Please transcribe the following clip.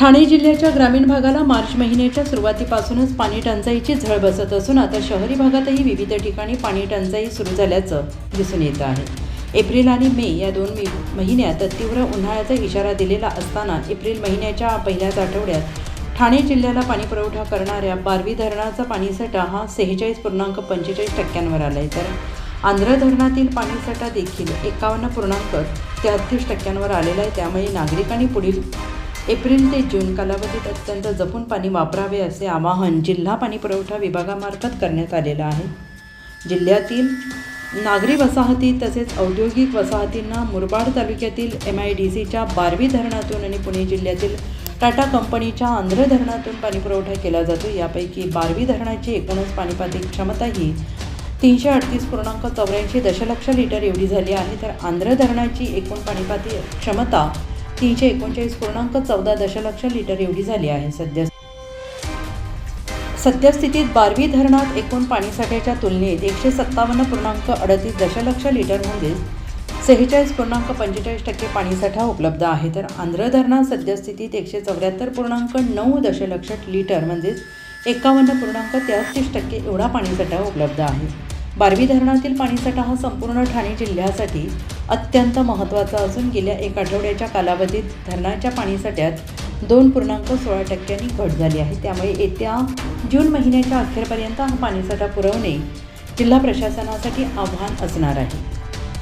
ठाणे जिल्ह्याच्या ग्रामीण भागाला मार्च महिन्याच्या सुरुवातीपासूनच पाणी टंचाईची झळ बसत असून आता शहरी भागातही विविध ठिकाणी पाणी टंचाई सुरू झाल्याचं दिसून येत आहे. एप्रिल आणि मे या दोन मी- महिन्यात तीव्र उन्हाळ्याचा इशारा दिलेला असताना एप्रिल महिन्याच्या पहिल्याच आठवड्यात ठाणे जिल्ह्याला पाणी पुरवठा करणाऱ्या बारवी धरणाचा पाणीसाठा हा सेहेचाळीस पूर्णांक पंचेचाळीस टक्क्यांवर आला आहे तर आंध्र धरणातील पाणीसाठा देखील एकावन्न पूर्णांक तेहतीस टक्क्यांवर आलेला आहे. त्यामुळे नागरिकांनी पुढील एप्रिल ते जून कालावधीत अत्यंत जपून पाणी वापरावे असे आवाहन जिल्हा पाणी पुरवठा विभागामार्फत करण्यात आलेलं आहे. जिल्ह्यातील नागरी वसाहती तसेच औद्योगिक वसाहतींना मुरबाड तालुक्यातील एम आय डी सीच्या बारवी धरणातून आणि पुणे जिल्ह्यातील टाटा कंपनीच्या आंध्र धरणातून पाणीपुरवठा केला जातो. यापैकी बारवी धरणाची एकूणच पाणीपाती क्षमता ही तीनशे अडतीस पूर्णांक चौऱ्याऐंशी दशलक्ष लिटर एवढी झाली आहे. तर आंध्र धरणाची एकूण पाणीपाती क्षमता तीनशे एकोणचाळीस पूर्णांक चौदा दशलक्ष लिटर एवढी झाली आहे. सध्या सद्यस्थितीत बारवी धरणात एकूण पाणीसाठ्याच्या तुलनेत एकशे सत्तावन्न पूर्णांक अडतीस दशलक्ष लिटर म्हणजेच सेहेचाळीस पूर्णांक पंचेचाळीस टक्के पाणीसाठा उपलब्ध आहे. तर आंध्र धरणात सद्यस्थितीत एकशे चौऱ्याहत्तर पूर्णांक नऊ दशलक्ष लिटर म्हणजेच एकावन्न पूर्णांक तेहतीस टक्के एवढा पाणीसाठा उपलब्ध आहे. बारवी धरणातील पाणीसाठा हा संपूर्ण ठाणे जिल्ह्यासाठी अत्यंत महत्त्वाचा असून गेल्या एक आठवड्याच्या कालावधीत धरणाच्या पाणीसाठ्यात दोन पूर्णांक सोळा टक्क्यांनी घट झाली आहे. त्यामुळे येत्या जून महिन्याच्या अखेरपर्यंत हा पाणीसाठा पुरवणे जिल्हा प्रशासनासाठी आव्हान असणार आहे.